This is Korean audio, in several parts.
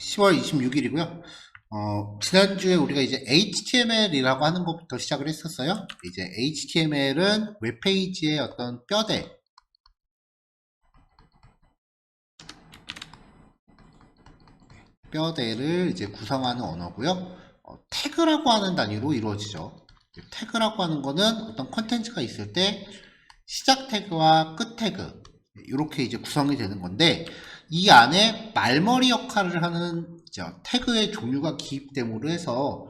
10월 26일이고요. 어, 지난주에 우리가 이제 HTML이라고 하는 것부터 시작을 했었어요. 이제 HTML은 웹페이지의 어떤 뼈대, 뼈대를 이제 구성하는 언어고요. 어, 태그라고 하는 단위로 이루어지죠. 태그라고 하는 거는 어떤 컨텐츠가 있을 때 시작 태그와 끝 태그 이렇게 이제 구성이 되는 건데 이 안에 말머리 역할을 하는 태그의 종류가 기입됨으로 해서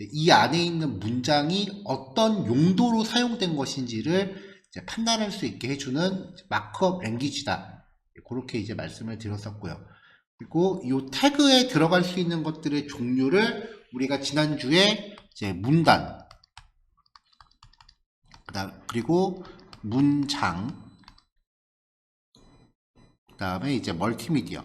이 안에 있는 문장이 어떤 용도로 사용된 것인지를 판단할 수 있게 해주는 마크업 랭귀지다. 그렇게 이제 말씀을 드렸었고요. 그리고 이 태그에 들어갈 수 있는 것들의 종류를 우리가 지난주에 이제 문단, 그리고 문장, 그 다음에 이제 멀티미디어,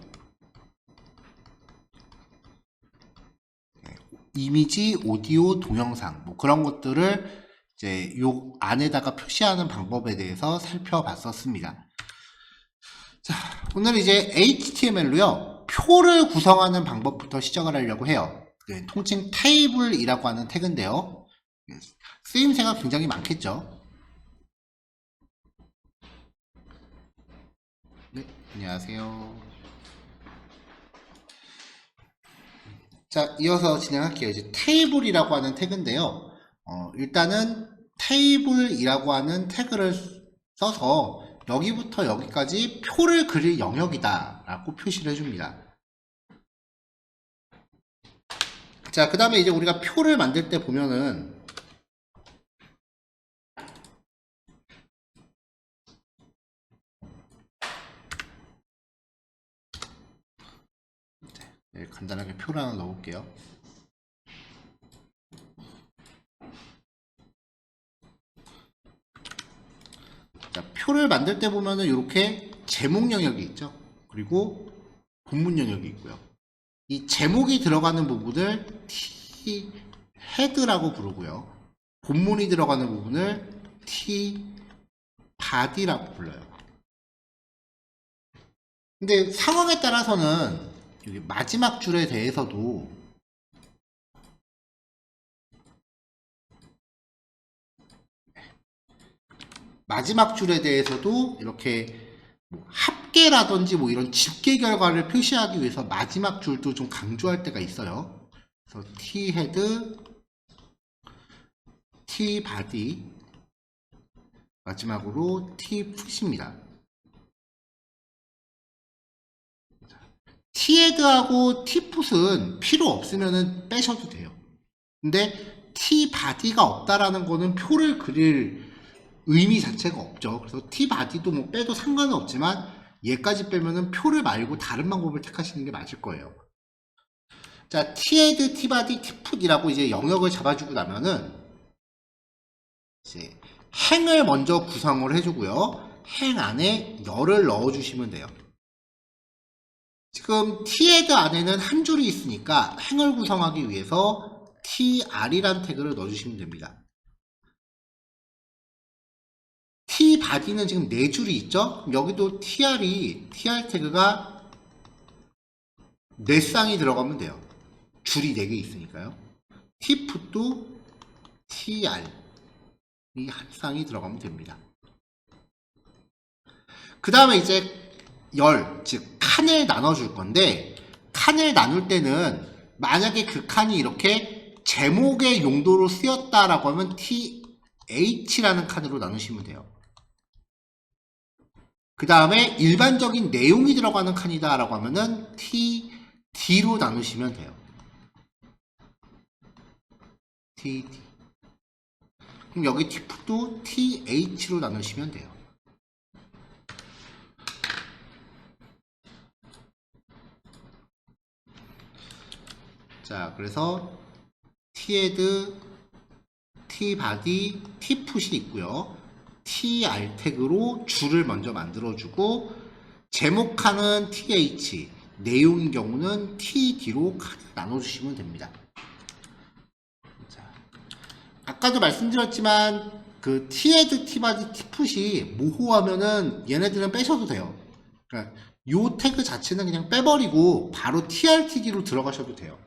네, 이미지, 오디오, 동영상 뭐 그런 것들을 이제 요 안에다가 표시하는 방법에 대해서 살펴봤었습니다. 자, 오늘 이제 HTML로요. 표를 구성하는 방법부터 시작을 하려고 해요. 네, 통칭 테이블이라고 하는 태그인데요. 네, 쓰임새가 굉장히 많겠죠. 네, 안녕하세요. 자, 이어서 진행할게요. 이제 테이블이라고 하는 태그인데요. 어, 일단은 테이블이라고 하는 태그를 써서 여기부터 여기까지 표를 그릴 영역이다 라고 표시를 해줍니다. 자, 그 다음에 이제 우리가 표를 만들 때 보면은 네, 간단하게 표를 하나 넣어볼게요. 자, 표를 만들 때 보면은 이렇게 제목 영역이 있죠. 그리고 본문 영역이 있고요. 이 제목이 들어가는 부분을 T 헤드라고 부르고요. 본문이 들어가는 부분을 T 바디라고 불러요. 근데 상황에 따라서는 여기 마지막 줄에 대해서도 마지막 줄에 대해서도 이렇게 뭐 합계라든지 뭐 이런 집계 결과를 표시하기 위해서 마지막 줄도 좀 강조할 때가 있어요. 그래서 T 헤드, T 바디, 마지막으로 T 풋입니다. T 헤드하고 T 풋은 필요 없으면 빼셔도 돼요. 근데 T 바디가 없다라는 거는 표를 그릴 의미 자체가 없죠. 그래서 T 바디도 뭐 빼도 상관은 없지만 얘까지 빼면은 표를 말고 다른 방법을 택하시는 게 맞을 거예요. 자, T 헤드, T 바디, T 풋이라고 이제 영역을 잡아주고 나면은 이제 행을 먼저 구성을 해주고요. 행 안에 열을 넣어주시면 돼요. 지금 T 헤드 안에는 한 줄이 있으니까 행을 구성하기 위해서 TR이란 태그를 넣어주시면 됩니다. T 바디는 지금 네 줄이 있죠? 여기도 TR이, TR 태그가 네 쌍이 들어가면 돼요. 줄이 네 개 있으니까요. T 풋도 TR. 이 한 쌍이 들어가면 됩니다. 그 다음에 이제 열, 즉, 칸을 나눠줄 건데, 칸을 나눌 때는 만약에 그 칸이 이렇게 제목의 용도로 쓰였다라고 하면 TH라는 칸으로 나누시면 돼요. 그 다음에 일반적인 내용이 들어가는 칸이다라고 하면은 T, D로 나누시면 돼요. T, D. 그럼 여기 T도 TH로 나누시면 돼요. 자, 그래서 T헤드, T바디, T풋이 있고요. TR 태그로 줄을 먼저 만들어주고 제목 칸은 TH, 내용인 경우는 TD로 나눠주시면 됩니다. 자, 아까도 말씀드렸지만 그 T헤드, T바디, T풋이 모호하면은 얘네들은 빼셔도 돼요. 그러니까 요 태그 자체는 그냥 빼버리고 바로 trtd로 들어가셔도 돼요.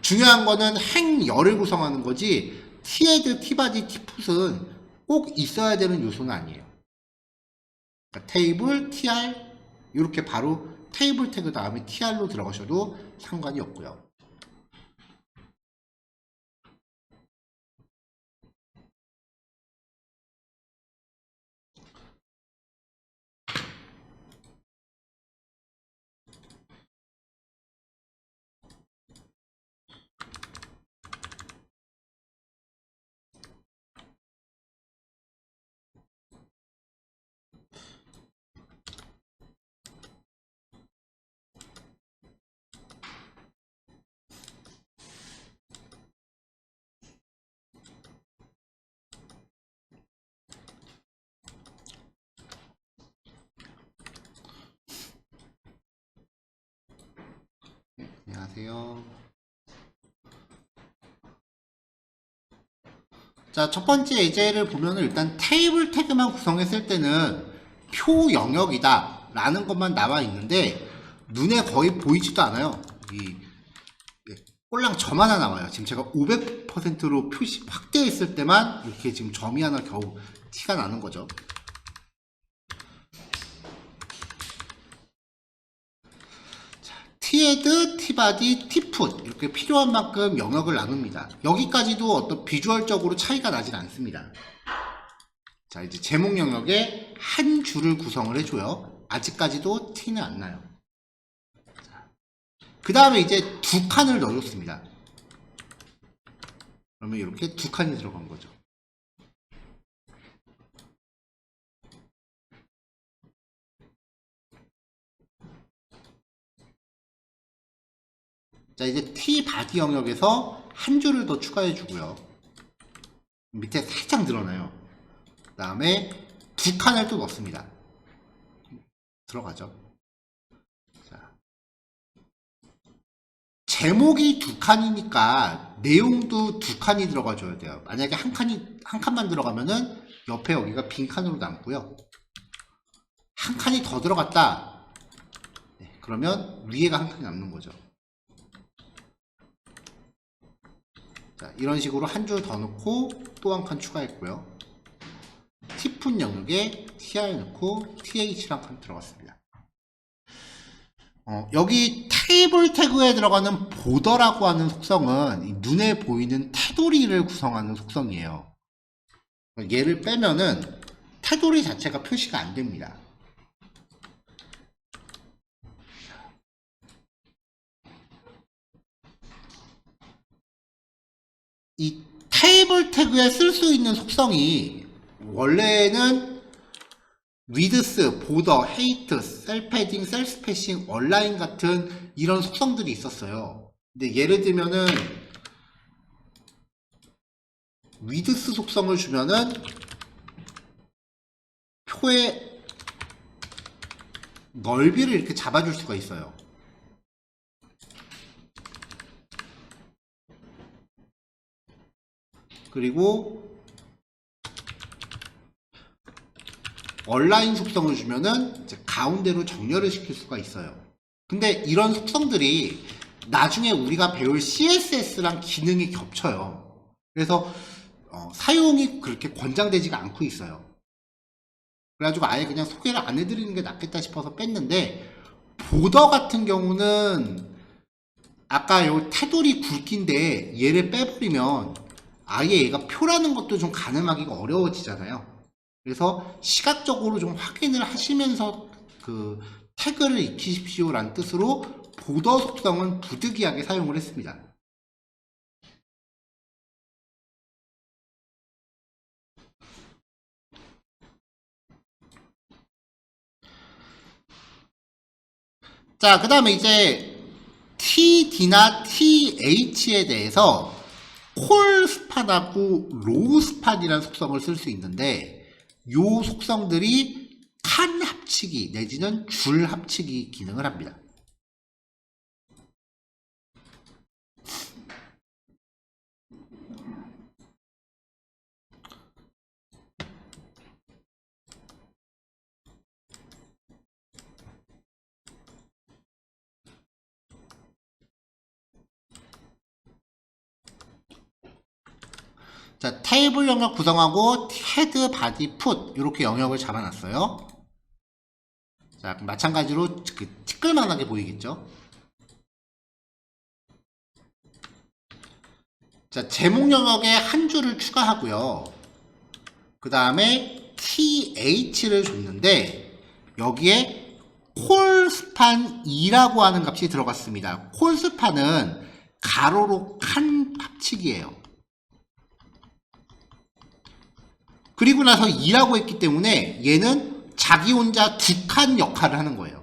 중요한 거는 행열을 구성하는 거지 t헤드, t바디, t풋은 꼭 있어야 되는 요소는 아니에요. 그러니까 테이블, tr 이렇게 바로 테이블 태그 다음에 tr로 들어가셔도 상관이 없고요. 안녕하세요. 자, 첫 번째 예제를 보면은 일단 테이블 태그만 구성했을 때는 표 영역이다 라는 것만 나와 있는데 눈에 거의 보이지도 않아요. 이 예, 꼴랑 점 하나 나와요. 지금 제가 500%로 표시 확대했을 때만 이렇게 지금 점이 하나 겨우 티가 나는 거죠. 티헤드, 티바디, 티풋 이렇게 필요한 만큼 영역을 나눕니다. 여기까지도 어떤 비주얼적으로 차이가 나진 않습니다. 자 이제 제목 영역에 한 줄을 구성을 해줘요. 아직까지도 티는 안 나요. 그 다음에 이제 두 칸을 넣어줬습니다. 그러면 이렇게 두 칸이 들어간 거죠. 자 이제 T 바디 영역에서 한 줄을 더 추가해 주고요. 밑에 살짝 늘어나요. 그 다음에 두 칸을 또 넣습니다. 들어가죠. 자. 제목이 두 칸이니까 내용도 두 칸이 들어가 줘야 돼요. 만약에 한 칸이 한 칸만 들어가면은 옆에 여기가 빈 칸으로 남고요. 한 칸이 더 들어갔다. 네, 그러면 위에가 한 칸이 남는 거죠. 자, 이런 식으로 한 줄 더 넣고 또 한 칸 추가했고요. 티푼 영역에 TR 넣고 TH랑 칸 들어갔습니다. 어, 여기 테이블 태그에 들어가는 보더라고 하는 속성은 이 눈에 보이는 테두리를 구성하는 속성이에요. 얘를 빼면은 테두리 자체가 표시가 안 됩니다. 이 테이블 태그에 쓸 수 있는 속성이 원래는 위드스, 보더, 헤이트, 셀패딩, 셀스패싱, 얼라인 같은 이런 속성들이 있었어요. 근데 예를 들면은 위드스 속성을 주면은 표의 넓이를 이렇게 잡아줄 수가 있어요. 그리고 온라인 속성을 주면은 이제 가운데로 정렬을 시킬 수가 있어요. 근데 이런 속성들이 나중에 우리가 배울 CSS랑 기능이 겹쳐요. 그래서 어, 사용이 그렇게 권장되지가 않고 있어요. 그래가지고 아예 그냥 소개를 안 해드리는 게 낫겠다 싶어서 뺐는데 보더 같은 경우는 아까 요 테두리 굵기인데 얘를 빼버리면 아예 얘가 표라는 것도 좀 가늠하기가 어려워지잖아요. 그래서 시각적으로 좀 확인을 하시면서 그 태그를 익히십시오 라는 뜻으로 보더 속성은 부득이하게 사용을 했습니다. 자, 그 다음에 이제 TD나 TH에 대해서 콜 스팟하고 로우 스팟이라는 속성을 쓸 수 있는데 요 속성들이 칸 합치기 내지는 줄 합치기 기능을 합니다. 자, 테이블 영역 구성하고 헤드, 바디, 풋 이렇게 영역을 잡아놨어요. 자, 마찬가지로 그 티끌만하게 보이겠죠? 자, 제목 영역에 한 줄을 추가하고요. 그 다음에 th를 줬는데 여기에 콜스판 2라고 하는 값이 들어갔습니다. 콜스판은 가로로 칸 합치기예요. 그리고 나서 2라고 했기 때문에 얘는 자기 혼자 두 칸 역할을 하는 거예요.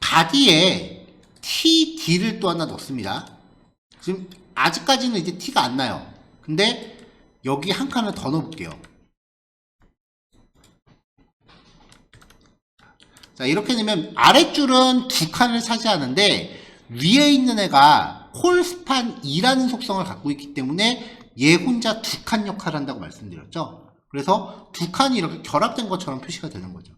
바디에 TD를 또 하나 넣습니다. 지금 아직까지는 이제 T가 안 나요. 근데 여기 한 칸을 더 넣어볼게요. 자, 이렇게 되면 아랫줄은 두 칸을 차지하는데 위에 있는 애가 홀스판 2라는 속성을 갖고 있기 때문에 얘 혼자 두 칸 역할을 한다고 말씀드렸죠. 그래서 두 칸이 이렇게 결합된 것처럼 표시가 되는 거죠.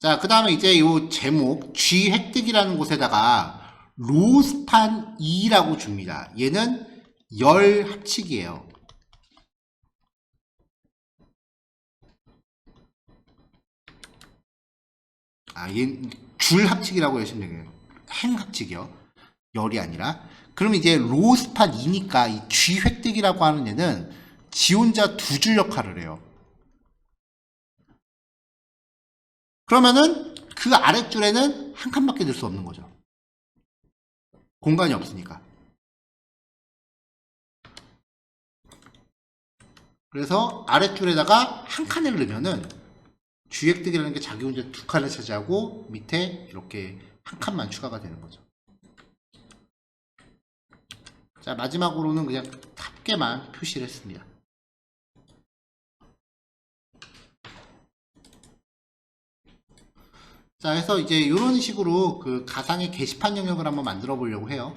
자, 그 다음에 이제 요 제목, G 획득이라는 곳에다가 로스판 2라고 줍니다. 얘는 열 합칙이에요. 아, 얘줄 합칙이라고 하시면 되겠네요. 행 합칙이요. 열이 아니라. 그럼 이제 로스판 2니까 이 G 획득이라고 하는 얘는 지 혼자 두 줄 역할을 해요. 그러면은 그 아랫줄에는 한 칸밖에 넣을 수 없는 거죠. 공간이 없으니까. 그래서 아랫줄에다가 한 칸을 넣으면은 주획득이라는 게 자기 혼자 두 칸을 차지하고 밑에 이렇게 한 칸만 추가가 되는 거죠. 자, 마지막으로는 그냥 합계만 표시를 했습니다. 자, 그래서 이제 이런 식으로 그 가상의 게시판 영역을 한번 만들어 보려고 해요.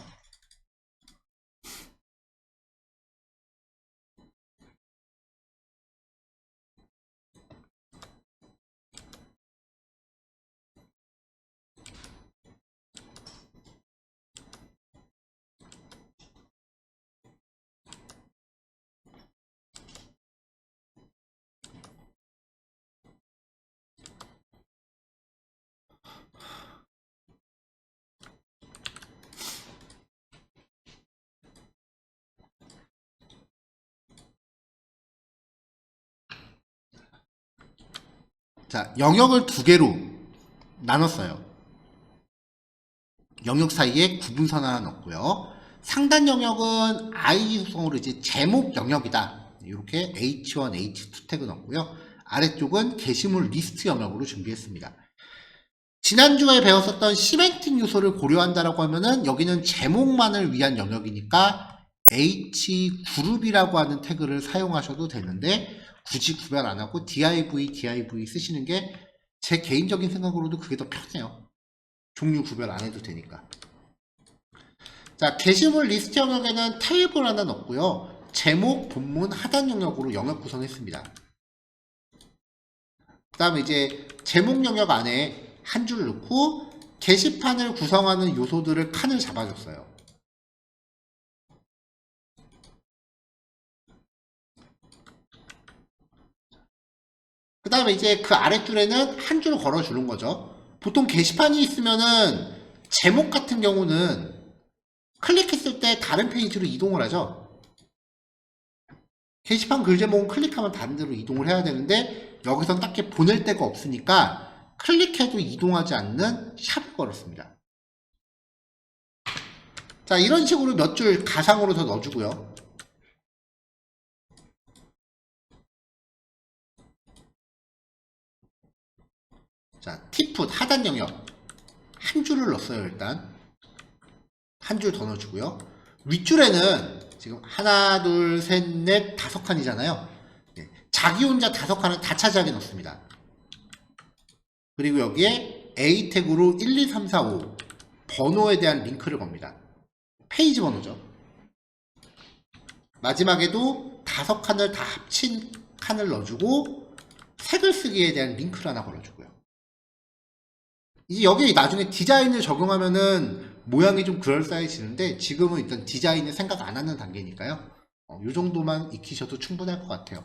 자, 영역을 두 개로 나눴어요. 영역 사이에 구분선 하나 넣고요. 상단 영역은 i 속성으로 이제 제목 영역이다. 이렇게 h1, h2 태그 넣고요. 아래쪽은 게시물 리스트 영역으로 준비했습니다. 지난주에 배웠었던 시멘팅 요소를 고려한다라고 하면은 여기는 제목만을 위한 영역이니까 h 그룹이라고 하는 태그를 사용하셔도 되는데 굳이 구별 안 하고 div, div 쓰시는 게 제 개인적인 생각으로도 그게 더 편해요. 종류 구별 안 해도 되니까. 자, 게시물 리스트 영역에는 테이블 하나 넣고요. 제목, 본문, 하단 영역으로 영역 구성했습니다. 그 다음에 이제 제목 영역 안에 한 줄 넣고 게시판을 구성하는 요소들을 칸을 잡아줬어요. 그 다음에 이제 그 아랫줄에는 한 줄 걸어주는 거죠. 보통 게시판이 있으면은 제목 같은 경우는 클릭했을 때 다른 페이지로 이동을 하죠. 게시판 글 제목은 클릭하면 다른 데로 이동을 해야 되는데 여기선 딱히 보낼 데가 없으니까 클릭해도 이동하지 않는 샵을 걸었습니다. 자 이런 식으로 몇 줄 가상으로 더 넣어주고요. 자, 티풋 하단 영역 한 줄을 넣었어요 일단 한 줄 더 넣어주고요 윗줄에는 지금 하나, 둘, 셋, 넷, 다섯 칸이잖아요. 네, 자기 혼자 다섯 칸을 다 차지하게 넣습니다. 그리고 여기에 A 태그로 1, 2, 3, 4, 5 번호에 대한 링크를 겁니다. 페이지 번호죠. 마지막에도 다섯 칸을 다 합친 칸을 넣어주고 색을 쓰기에 대한 링크를 하나 걸어주고요. 이제 여기 나중에 디자인을 적용하면은 모양이 좀 그럴싸해지는데 지금은 일단 디자인을 생각 안 하는 단계니까요. 어, 이 정도만 익히셔도 충분할 것 같아요.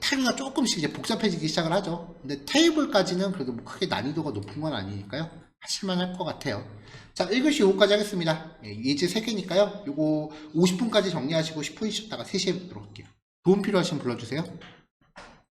태그가 조금씩 이제 복잡해지기 시작을 하죠. 근데 테이블까지는 그래도 뭐 크게 난이도가 높은 건 아니니까요. 하실만 할 것 같아요. 자, 1교시 요거까지 하겠습니다. 예, 예제 3개니까요. 요거 50분까지 정리하시고 10분 쉬었다가 3시에 뵙도록 할게요. 도움 필요하시면 불러주세요.